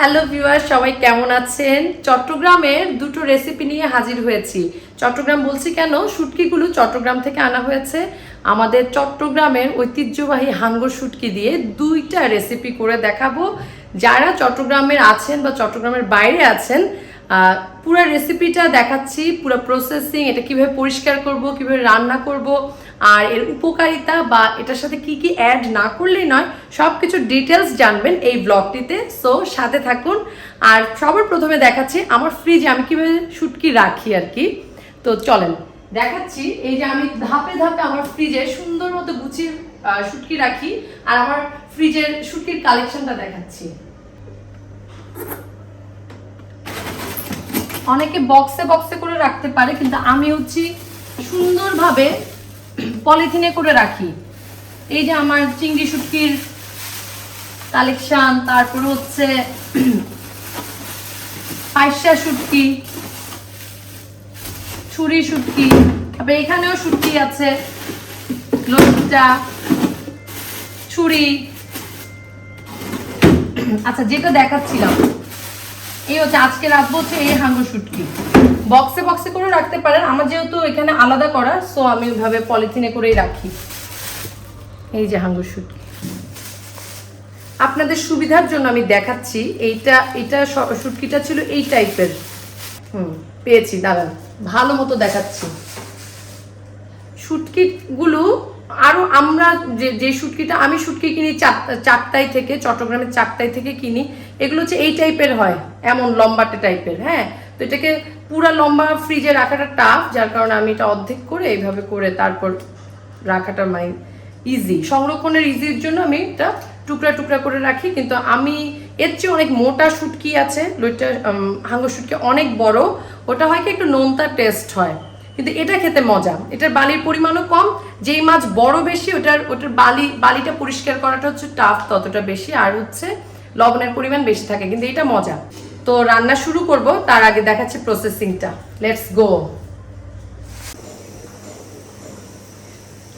Hello viewer সবাই কেমন আছেন? চট্টগ্রামের দুটো রেসিপি নিয়ে হাজির হয়েছি। চট্টগ্রাম বলছি কেন? শুটকিগুলো চট্টগ্রাম থেকে আনা হয়েছে। আমাদের চট্টগ্রামের ঐতিহ্যবাহী হাঙ্গর শুটকি দিয়ে দুইটা রেসিপি করে দেখাবো। যারা চট্টগ্রামের আছেন বা চট্টগ্রামের বাইরে আছেন পুরো রেসিপিটা দেখাচ্ছি, পুরো প্রসেসিং এটা কীভাবে পরিষ্কার করব, কীভাবে রান্না করব আর এর উপকারিতা বা এটার সাথে কি কি অ্যাড না করলেই নয় সব কিছু ডিটেলস জানবেন এই ব্লগটিতে সো সাথে থাকুন। আর সবার প্রথমে দেখাচ্ছি আমার ফ্রিজে আমি কীভাবে শুটকি রাখি আর কি। তো চলেন, দেখাচ্ছি এই যে আমি ধাপে ধাপে আমার ফ্রিজে সুন্দর মতো গুছিয়ে শুটকি রাখি। আর আমার ফ্রিজের শুটকির কালেকশনটা দেখাচ্ছি। অনেকে বক্সে বক্সে করে রাখতে পারে, কিন্তু আমি হচ্ছি সুন্দরভাবে পলিথিনে করে রাখি। এই যে আমার চিংড়ি শুটকির কালেকশন, তারপর হচ্ছে পাইসা শুটকি, ছুরি শুটকি, তারপরে এখানেও শুটকি আছে লজ্জা ছুরি। আচ্ছা যেটা দেখাচ্ছিলাম, এই হচ্ছে আজকে রাখব হচ্ছে এই হাঙ্গর শুটকি। বক্সে বক্সে করে রাখতে পারেন। আমার যেহেতু এখানে আলাদা করা সো আমি ওইভাবে পলিথিনে করেই রাখি। এই যে হাঙ্গর শুটকি। আপনাদের সুবিধার জন্য আমি দেখাচ্ছি, এইটা, এটা শুটকিটা ছিল এই টাইপের হুম, পেয়েছি, দাঁড়ান, ভালো মতো দেখাচ্ছি। শুটকিগুলো আরও আমরা যে যে শুটকিটা, আমি শুটকি কিনি চাক- চাকতাই থেকে, চট্টগ্রামের চাকতাই থেকে কিনি, এগুলো হচ্ছে এই টাইপের হয়, এমন লম্বাটে টাইপের হ্যাঁ? তো এটাকে পুরা লম্বা ফ্রিজে রাখাটা টাফ যার কারণে আমি এটা অর্ধেক করে এইভাবে করে তারপর রাখাটা মানে ইজি সংরক্ষণের ইজির জন্য আমি এটা টুকরা টুকরা করে রাখি, কিন্তু আমি এর চেয়ে অনেক মোটা শুটকি আছে, লইটা হাঙ্গর শুটকি অনেক বড়, ওটা হয় কি একটু নোনতা টেস্ট হয়। কিন্তু এটা খেতে মজা। এটার বালির পরিমাণও কম, যেই মাছ বড় বেশি, ওটার ওটার বালি, বালিটা পরিষ্কার করাটা হচ্ছে টাফ ততটা বেশি, আর হচ্ছে লবণের পরিমাণ বেশি থাকে, কিন্তু এটা মজা। তো রান্না শুরু করব, তার আগে দেখাচ্ছি প্রসেসিংটা লেটস গো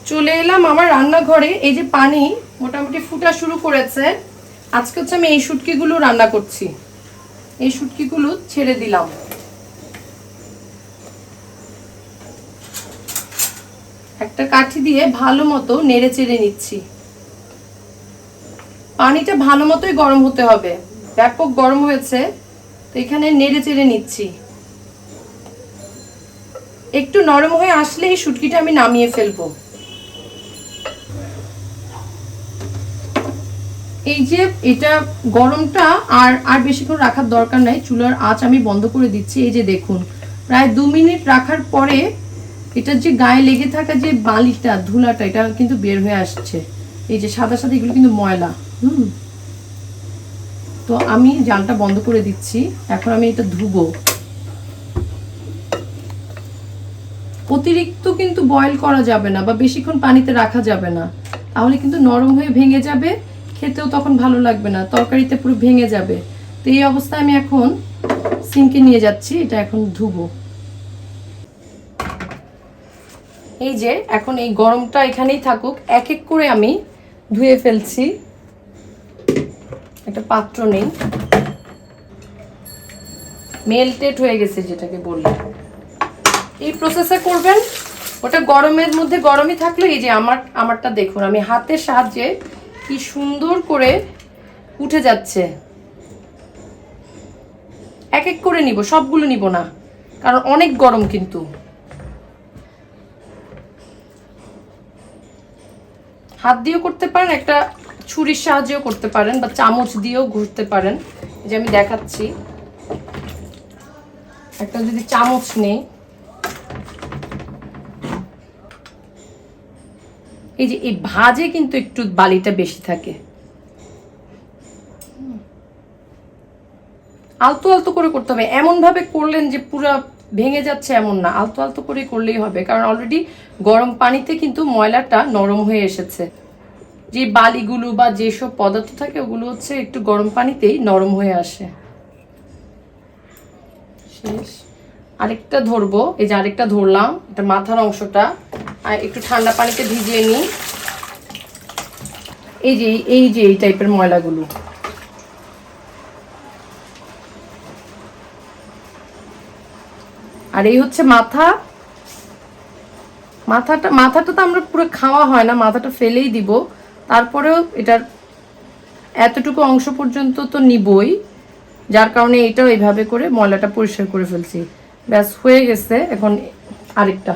চলে এলাম আমার রান্নাঘরে, এই যে পানি মোটামুটি ফুটা শুরু করেছে। আজকে হচ্ছে আমি এই শুটকিগুলো রান্না করছি। এই শুটকিগুলো ছেড়ে দিলাম। একটা কাঠি দিয়ে ভালো মতো নেড়ে চেড়ে নিচ্ছি। পানিটা ভালো মতোই গরম হতে হবে। ব্যাপক গরম হয়েছে। তো এখানে নেড়ে চেড়ে নিচ্ছি। একটু নরম হয়ে আসলে এই শুটকিটা আমি নামিয়ে ফেলব। এই যে এটা গরমটা আর আর বেশিক্ষণ রাখার দরকার নাই, চুলার আঁচ আমি বন্ধ করে দিচ্ছি, এই যে দেখুন। প্রায় দু মিনিট রাখার পরে এটার যে গায়ে লেগে থাকা যে বালিটা, ধুলাটা, এটা কিন্তু বের হয়ে আসছে। এই যে সাদা সাদা এগুলো কিন্তু ময়লা, হুম। তো আমি জালটা বন্ধ করে দিচ্ছি। এখন আমি এটা ধুবো। অতিরিক্ত কিন্তু বয়েল করা যাবে না বা বেশিক্ষণ পানিতে রাখা যাবে না। তাহলে কিন্তু নরম হয়ে ভেঙে যাবে, খেতেও তখন ভালো লাগবে না, তরকারিতে পুরো ভেঙে যাবে। তো এই অবস্থায় আমি এখন সিঙ্কে নিয়ে যাচ্ছি, এটা এখন ধুবো। এই যে, এখন এই গরমটা এখানেই থাকুক, এক এক করে আমি ধুয়ে ফেলছি। একটা পাত্র নেই। মেল্টেড হয়ে গেছে যেটাকে বললে। এই প্রসেসে করবেন, ওটা গরমের মধ্যে গরমই থাকলে এই যে আমার, আমারটা দেখুন, আমি হাতের সাহায্যে কি সুন্দর করে উঠে যাচ্ছে। এক এক করে নিব, সবগুলো নিব না, কারণ অনেক গরম কিন্তু। হাত দিয়েও করতে পারেন, একটা ছুরির সাহায্যেও করতে পারেন বা চামচ দিয়েও ঘুরতে পারেন। যে আমি দেখাচ্ছি। একটা যদি চামচ নেই। এই যে এই ভাজে কিন্তু একটু বালিটা বেশি থাকে। আলতো আলতো করে করতে হবে। এমন ভাবে করলেন যে পুরো ভেঙে যাচ্ছে এমন না। আলতো আলতো করে করলেই হবে। কারণ অলরেডি গরম পানিতে কিন্তু ময়লাটা নরম হয়ে এসেছে। যে বালিগুলো বা যেসব পদার্থ থাকে, ওগুলো হচ্ছে একটু গরম পানিতেই নরম হয়ে আসে। শেষ। আরেকটা ধরবো। এই যে আরেকটা ধরলাম, এটা মাথার অংশটা। আর একটু ঠান্ডা পানিতে ভিজিয়ে নিই। এই যে এই যে, এই টাইপের ময়লাগুলো। আর এই হচ্ছে মাথা। মাথাটা মাথাটা তো আমরা পুরো খাওয়া হয় না, মাথাটা ফেলেই দিব। তারপরেও এটার এতটুকু অংশ পর্যন্ত তো নিবই, যার কারণে এটাও এইভাবে করে ময়লাটা পরিষ্কার করে ফেলছি। ব্যাস, হয়ে গেছে, এখন আরেকটা।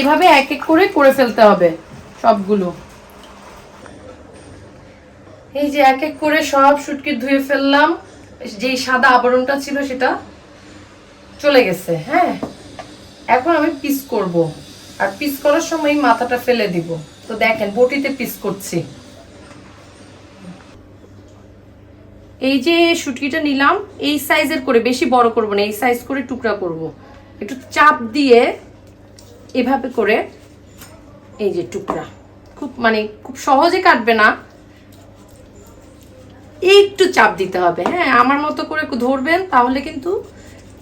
এভাবে এক এক করে করে ফেলতে হবে সবগুলো। এই যে এক এক করে সব শুটকি ধুয়ে ফেললাম, যেই সাদা আবরণটা ছিল সেটা চলে গেছে হ্যাঁ? এখন আমি পিস করব। আর পিস করার সময় মাথাটা ফেলে দিব। তো দেখেন, বটিতে পিস করছি। এই যে শুটকিটা নিলাম, এই সাইজের করে, বেশি বড় করব না, এই সাইজ করে টুকরা করব। একটু চাপ দিয়ে এভাবে করে এই যে টুকরা। খুব মানে খুব সহজে কাটবে না। একটু চাপ দিতে হবে হ্যাঁ? আমার মতো করে ধরবেন, তাহলে কিন্তু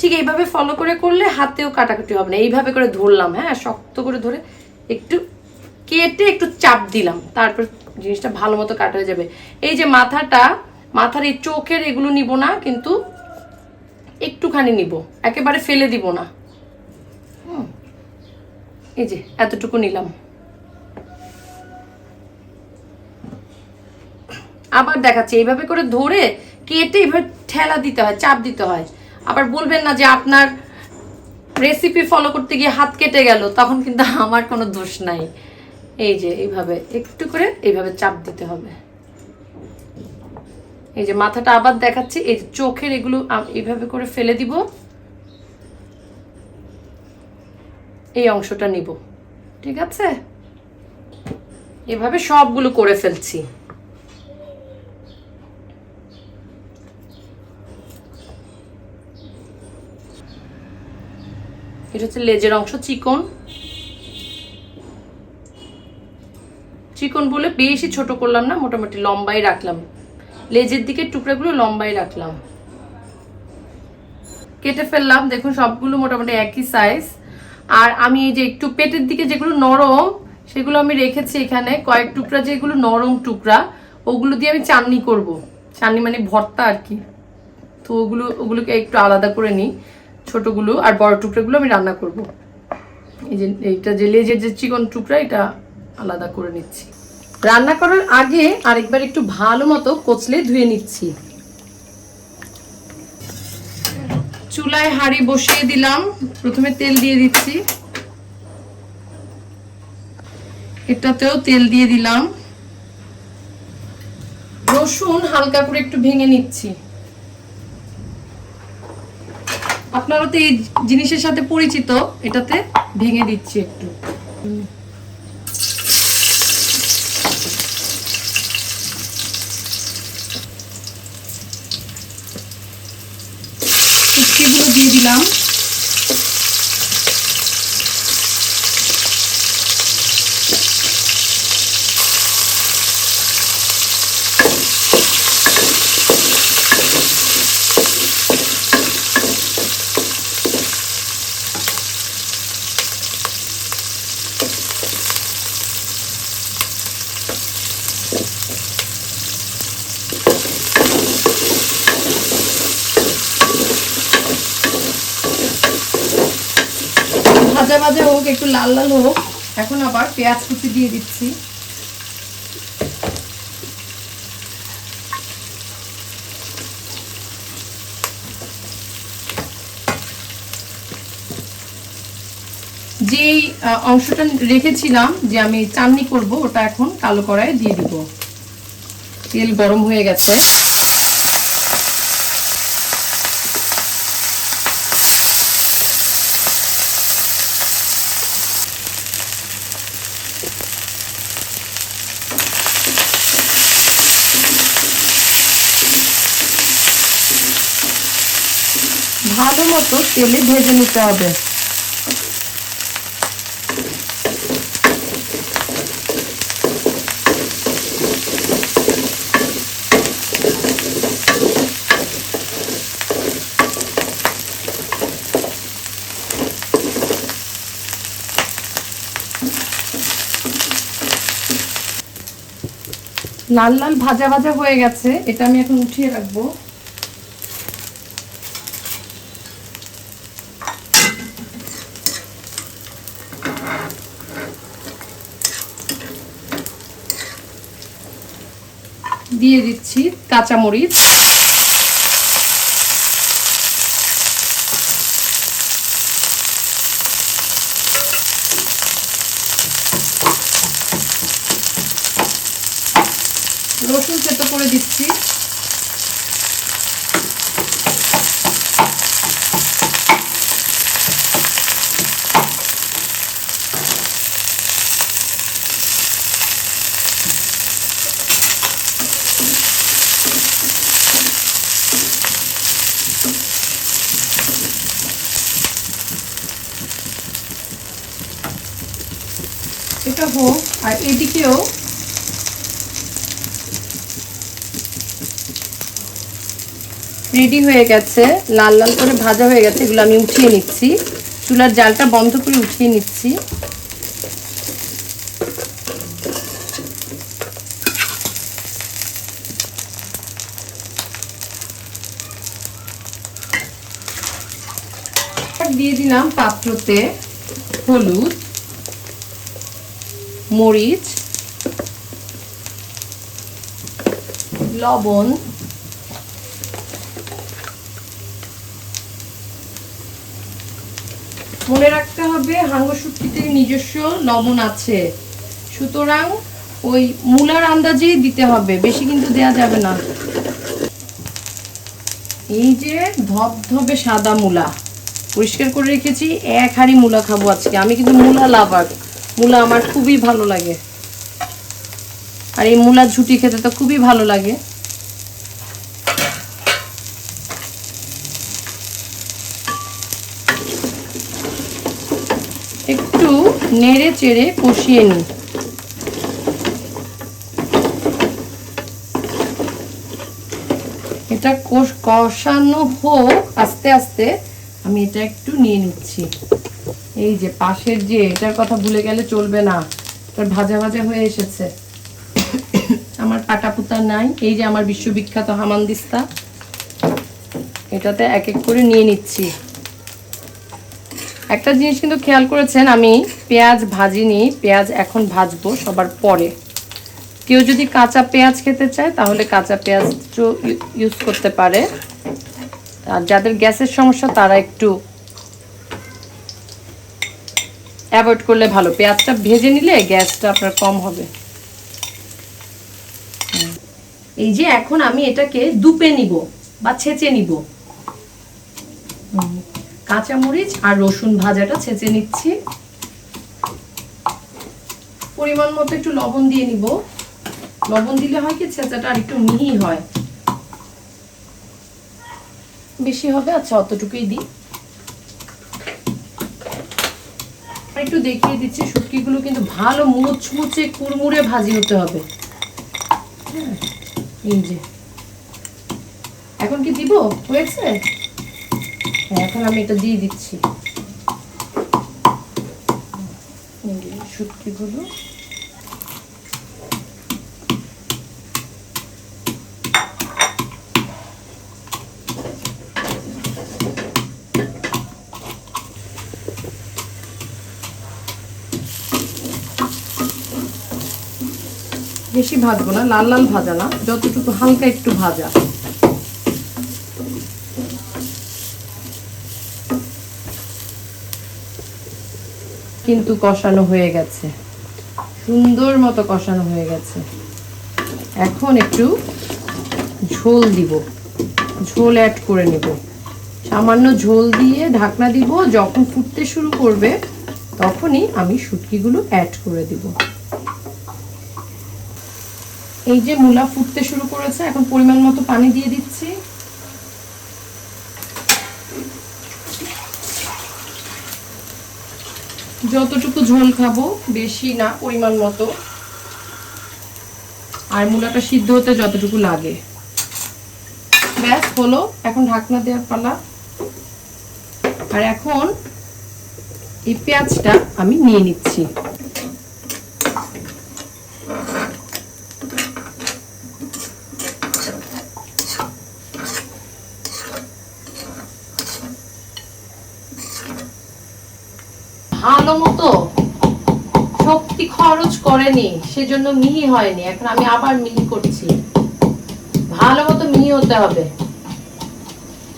ঠিক এইভাবে ফলো করে করলে হাতেও কাটাকুটি হবে না। এইভাবে করে ধরলাম হ্যাঁ শক্ত করে ধরে একটু কেটে একটু চাপ দিলাম, তারপর জিনিসটা ভালো মতো কাটা হয়ে যাবে। এই যে মাথাটা, মাথার এই চোখের এগুলো নিব না, কিন্তু একটুখানি নিব, একেবারে ফেলে দিব না। এই যে এতটুকু নিলাম। আবার দেখাচ্ছি, এইভাবে করে ধরে কেটে এইভাবে ঠেলা দিতে হয়, চাপ দিতে হয়। আবার বলবেন না যে আপনার রেসিপি ফলো করতে গিয়ে হাত কেটে গেল, তখন কিন্তু আমার কোনো দোষ নাই। এই যে, এইভাবে একটু করে এইভাবে চাপ দিতে হবে। এই যে মাথাটা আবার দেখাচ্ছি, এই চোখের এগুলো এইভাবে করে ফেলে দিব। এই অংশটা নিব। ঠিক আছে? এভাবে সবগুলো করে ফেলছি। এটা হচ্ছে লেজের অংশ, চিকন। চিকন বলে বেশি ছোট করলাম না, মোটামুটি লম্বাই রাখলাম। লেজের দিকে টুকরাগুলো লম্বাই রাখলাম। কেটে ফেললাম, দেখুন সবগুলো মোটামুটি একই সাইজ আর আমি এই যে একটু পেটের দিকে যেগুলো নরম, সেগুলো আমি রেখেছি এখানে। কয়েক টুকরা যেগুলো নরম টুকরা, ওগুলো দিয়ে আমি চাননি করব। চাননি মানে ভর্তা আর কি। তো ওগুলো, ওগুলোকে একটু আলাদা করে নিই। ছোটগুলো আর বড় টুকরাগুলো আমি রান্না করব। এই যে, এইটা যে লেজের যে চিকন টুকরা, এটা আলাদা করে নিচ্ছি। রান্না করার আগে আরেকবার একটু ভালো মতো কচলে ধুয়ে নিচ্ছি। চুলায় হাঁড়ি বসিয়ে দিলাম। প্রথমে তেল দিয়ে দিচ্ছি। এটাতেও তেল দিয়ে দিলাম। রসুন হালকা করে একটু ভেঙে নিচ্ছি। আপনারা তো এই জিনিসের সাথে পরিচিত এটাতে ভেঙে দিচ্ছি একটু। দিয়ে দিলাম। ভাজা ভাজা হোক একটু লাল লাল হোক এখন আবার পেঁয়াজ কুচি দিয়ে দিচ্ছি। আহ, অংশটা রেখেছিলাম যে আমি চাননি করব ওটা এখন কালো কড়াইয়ে দিয়ে দিব। তেল গরম হয়ে গেছে। ভালো মতো তেলে ভেজে নিতে হবে। লাল লাল ভাজা ভাজা হয়ে গেছে, এটা আমি এখন উঠিয়ে রাখব। দিয়ে দিচ্ছি কাঁচামরিচ রসুন থেতো করে দিচ্ছি এটা হোক আর এদিকেও রেডি হয়ে গেছে, লাল লাল করে ভাজা হয়ে গেছে, এগুলো আমি উঠিয়ে নিচ্ছি। চুলার জালটা বন্ধ করে উঠিয়ে নিচ্ছি। দিয়ে দিলাম পাত্রতে হলুদ। মরিচ, লবণ, মনে রাখতে হবে হাঙ্গর শুটকিতে নিজস্ব লবণ আছে। সুতরাং ওই মূলার আন্দাজেই দিতে হবে, বেশি কিন্তু দেয়া যাবে না। এই যে ধবধবে সাদা মূলা, পরিষ্কার করে রেখেছি, এক হাঁড়ি মূলা খাব আজকে। আমি কিন্তু মূলা লাভার। মূলা আমার খুবই ভালো লাগে। আর এই মূলা ঝুটি খেতে তো খুবই ভালো লাগে। একটু নেড়ে চেড়ে কষিয়ে নিই। এটা কষ- কষানো হোক, আস্তে আস্তে আমি এটা একটু নিয়ে নিচ্ছি। এই যে পাশের যে, এটার কথা ভুলে গেলে চলবে না। এটার ভাজা ভাজা হয়ে এসেছে। আমার পাটা পুতা নাই। এই যে আমার বিশ্ববিখ্যাত হামানদিস্তা। এটাতে এক এক করে নিয়ে নিচ্ছি। একটা জিনিস কিন্তু খেয়াল করেছেন, আমি পেঁয়াজ ভাজিনি। পেঁয়াজ এখন ভাজবো সবার পরে। কেউ যদি কাঁচা পেঁয়াজ খেতে চায়, তাহলে কাঁচা পেঁয়াজ ইউজ করতে পারে। আর যাদের গ্যাসের সমস্যা, তারা একটু অ্যাভয়েড করলে ভালো। পেঁয়াজটা ভেজে নিলে গ্যাসটা আপনার কম হবে। এই যে এখন আমি এটাকে দুপে নিব বা ছেঁচে নিব। কাঁচামরিচ আর রসুন ভাজাটা ছেঁচে নিচ্ছি। পরিমাণ মতো একটু লবণ দিয়ে নিব। লবণ দিলে হয় কি ছেঁচাটা আর একটু মিহি হয়। বেশি হবে আচ্ছা অতটুকুই দিই আর একটু দেখিয়ে দিচ্ছি শুটকিগুলো কিন্তু ভালো মুচমুচে কুড়মুড়ে ভাজি হতে হবে। হ্যাঁ, এই যে। এখন কি দিব? হয়েছে? হ্যাঁ, এখন আমি এটা দিয়ে দিচ্ছি। শুটকিগুলো। বেশি ভাজবো না, লাল লাল ভাজা না, যতটুকু হালকা একটু ভাজা। কিন্তু কষানো হয়ে গেছে। সুন্দর মতো কষানো হয়ে গেছে। এখন একটু ঝোল দিব। ঝোল অ্যাড করে নেব। সামান্য ঝোল দিয়ে ঢাকনা দিব, যখন ফুটতে শুরু করবে, তখনই আমি শুটকিগুলো অ্যাড করে দিব। এই যে মূলা ফুটতে শুরু করেছে, এখন পরিমাণ মতো পানি দিয়ে দিচ্ছি। যতটুকু ঝোল খাব, বেশি না, পরিমাণ মতো। আর মূলাটা সিদ্ধ হতে যতটুকু লাগে। ব্যাস, হলো। এখন ঢাকনা দেওয়ার পালা। আর এখন এই পেঁয়াজটা আমি নিয়ে নিচ্ছি। ভালো মতো শক্তি খরচ করেনি, সেজন্য মিহি হয়নি। এখন আমি আবার মিহি করছি। ভালো মতো মিহি হতে হবে।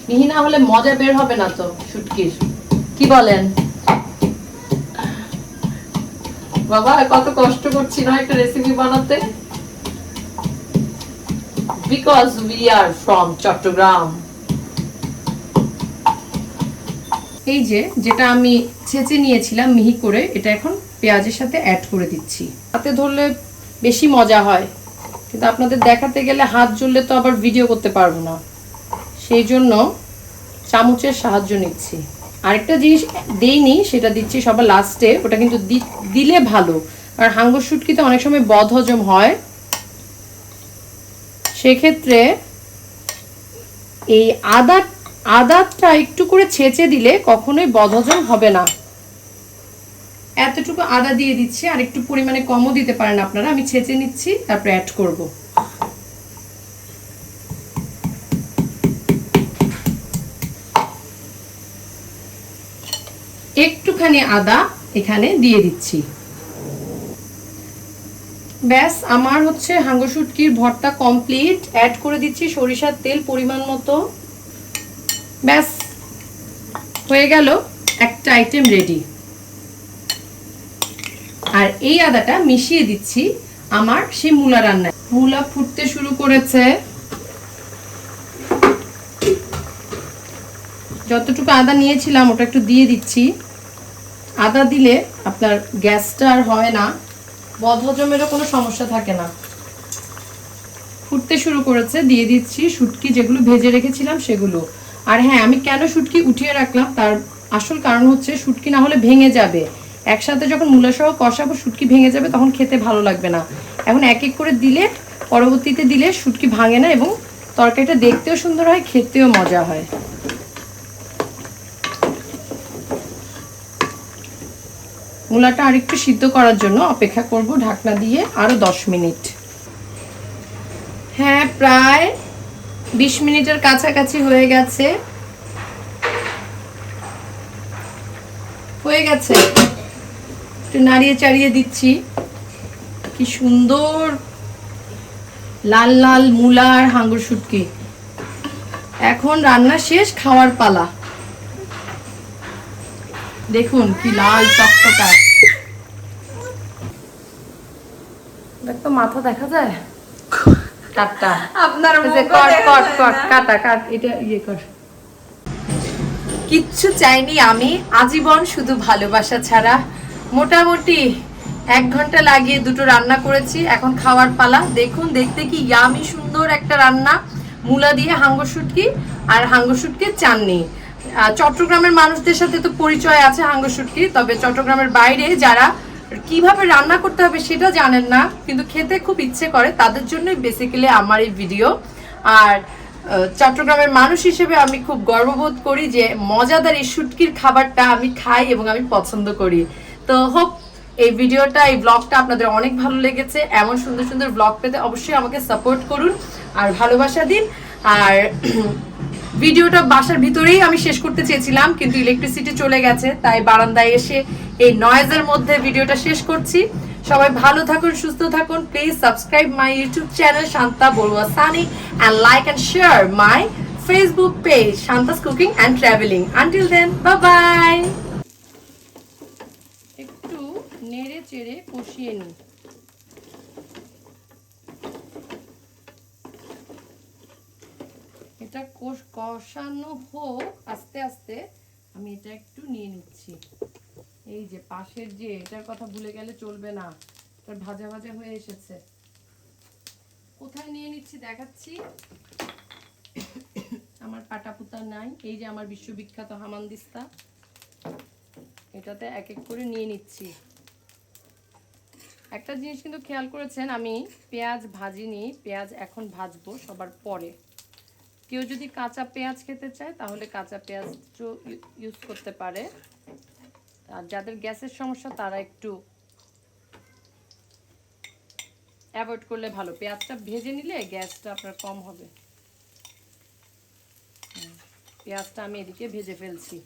মিহি না হলে মজা বের হবে না তো শুটকির। কি বলেন? বাবা, কত কষ্ট করছি না একটা রেসিপি বানাতে। Because we are from Chittagong এই যে, যেটা আমি ছেঁচে নিয়েছিলাম মিহি করে, এটা এখন পেঁয়াজের সাথে অ্যাড করে দিচ্ছি। হাতে ধরলে বেশি মজা হয়। কিন্তু আপনাদের দেখাতে গেলে হাত জ্বললে তো আবার ভিডিও করতে পারব না। সেই জন্য চামচের সাহায্য নিচ্ছি। আরেকটা জিনিস দেইনি, সেটা দিচ্ছি সবার লাস্টে ওটা কিন্তু দিলে ভালো। আর হাঙ্গর শুটকিতে অনেক সময় বদহজম হয়। সেক্ষেত্রে এই আদা আদাটা একটু করে ছেঁচে দিলে কখনোই বদহজম হবে না। এতটুকু আদা দিয়ে দিচ্ছি, আর একটু পরিমাণে কমও দিতে পারেন আপনারা। আমি ছেঁচে নিচ্ছি, তারপরে অ্যাড করব। একটুখানি আদা এখানে দিয়ে দিচ্ছি। ব্যাস, আমার হচ্ছে হাঙ্গর শুটকির ভর্তা কমপ্লিট। অ্যাড করে দিচ্ছি সরিষার তেল পরিমাণ মতো। ব্যাস, হয়ে গেল একটা আইটেম রেডি আর এই আদাটা মিশিয়ে দিচ্ছি আমার সেই মূলা রান্নায়। মূলা ফুটতে শুরু করেছে। যতটুকু আদা নিয়েছিলাম, ওটা একটু দিয়ে দিচ্ছি। আদা দিলে আপনার গ্যাসটা আর হয় না। বদহজমেরও কোনো সমস্যা থাকে না। ফুটতে শুরু করেছে, দিয়ে দিচ্ছি শুটকি যেগুলো ভেজে রেখেছিলাম সেগুলো। আর হ্যাঁ আমি কেন শুটকি উঠিয়ে রাখলাম? তার আসল কারণ হচ্ছে শুটকি না হলে ভেঙে যাবে। একসাথে যখন মূলাসহ কষাবো শুটকি ভেঙে যাবে, তখন খেতে ভালো লাগবে না। এখন এক এক করে দিলে, পরবর্তীতে দিলে শুটকি ভাঙে না এবং তরকারিটা দেখতেও সুন্দর হয়, খেতেও মজা হয়। মূলাটা আরেকটু সিদ্ধ করার জন্য অপেক্ষা করব ঢাকনা দিয়ে আরও দশ মিনিট। হ্যাঁ প্রায় বিশ মিনিটের কাছাকাছি হয়ে গেছে। হয়ে গেছে। একটু নাড়িয়ে চাড়িয়ে দিচ্ছি। কি সুন্দর লাল লাল মূলা আর হাঙ্গর শুটকি। এখন রান্না শেষ, খাওয়ার পালা। দেখুন কি লাল টকটকা। দেখ মাথা দেখা যায়। কাটটা আপনার কট কট কট কাটা কাট এটা ইয়ে কর। কিচ্ছু চাইনি আমি আজীবন শুধু ভালোবাসা ছাড়া। মোটামুটি এক ঘণ্টা লাগিয়ে দুটো রান্না করেছি এখন খাওয়ার পালা। দেখুন দেখতে কি ইয়ামি সুন্দর একটা রান্না। মূলা দিয়ে হাঙ্গর শুটকি আর হাঙ্গর শুটকির চাননি। চট্টগ্রামের মানুষদের সাথে তো পরিচয় আছে হাঙ্গর শুটকি তবে চট্টগ্রামের বাইরে যারা কীভাবে রান্না করতে হবে সেটা জানেন না, কিন্তু খেতে খুব ইচ্ছে করে, তাদের জন্যই বেসিক্যালি আমার এই ভিডিও আর চট্টগ্রামের মানুষ হিসেবে আমি খুব গর্ববোধ করি যে মজাদার এই শুটকির খাবারটা আমি খাই এবং আমি পছন্দ করি। তো হোপ এই ভিডিওটা এই ব্লগটা আপনাদের অনেক ভালো লেগেছে। এমন সুন্দর সুন্দর ব্লগ পেতে অবশ্যই আমাকে সাপোর্ট করুন আর ভালোবাসা দিন। আর ভিডিওটা বাসার ভিতরেই আমি শেষ করতে চেয়েছিলাম, কিন্তু ইলেকট্রিসিটি চলে গেছে, তাই বারান্দায় এসে এই নয়েজের মধ্যে ভিডিওটা শেষ করছি। সবাই ভালো থাকুন, সুস্থ থাকুন please subscribe my YouTube channel Shanta Barua Sunny and like and share my Facebook page Shanta's cooking and travelling until then bye bye একটু নেড়ে চেড়ে কষিয়ে নিই। এটা কষ কষানো হোক, আস্তে আস্তে আমি এটা একটু নিয়ে নিচ্ছি। এই যে পাশের যে, এটার কথা ভুলে গেলে চলবে না। এটা ভাজা ভাজা হয়ে এসেছে। কোথায় নিয়ে নিচ্ছি দেখাচ্ছি? আমার পাটাপুতা নাই। এই যে আমার বিশ্ববিখ্যাত হামানদিস্তা। এটাতে এক এক করে নিয়ে নিচ্ছি। একটা জিনিস কিন্তু খেয়াল করেছেন, আমি পেঁয়াজ ভাজিনি। পেঁয়াজ এখন ভাজবো সবার পরে। কেউ যদি কাঁচা পেঁয়াজ খেতে চায় তাহলে কাঁচা পেঁয়াজ ইউজ করতে পারে। আর যাদের গ্যাসের সমস্যা তারা একটু অ্যাভয়েড করলে ভালো। পেঁয়াজটা ভেজে নিলে গ্যাসটা আপনার কম হবে। হুম, পেঁয়াজটা আমি এদিকে ভেজে ফেলছি।